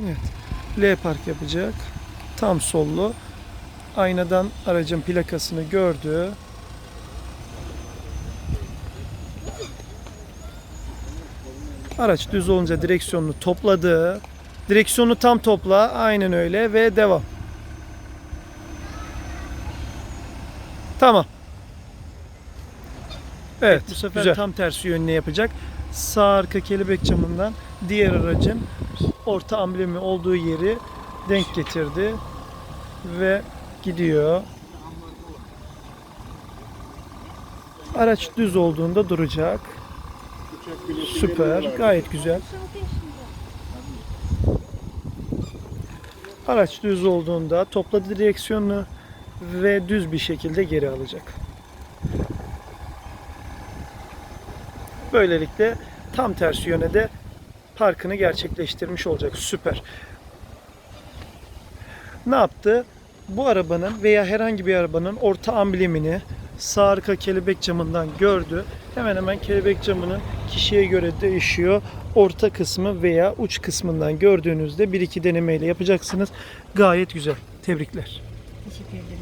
Evet. L park yapacak. Tam sollu. Aynadan aracın plakasını gördü. Araç düz olunca direksiyonunu topladı. Direksiyonu tam topla. Aynen öyle ve devam. Tamam. Evet, bu sefer tam tersi yönüne yapacak. Sağ arka kelebek camından diğer aracın orta amblemi olduğu yeri denk getirdi ve gidiyor. Araç düz olduğunda duracak. Süper, gayet güzel. Araç düz olduğunda topladı direksiyonunu ve düz bir şekilde geri alacak. Böylelikle tam tersi yöne de parkını gerçekleştirmiş olacak. Süper. Ne yaptı? Bu arabanın veya herhangi bir arabanın orta amblemini sağ arka kelebek camından gördü. Hemen hemen kelebek camının kişiye göre değişiyor. Orta kısmı veya uç kısmından gördüğünüzde bir iki denemeyle yapacaksınız. Gayet güzel. Tebrikler. Teşekkür ederim.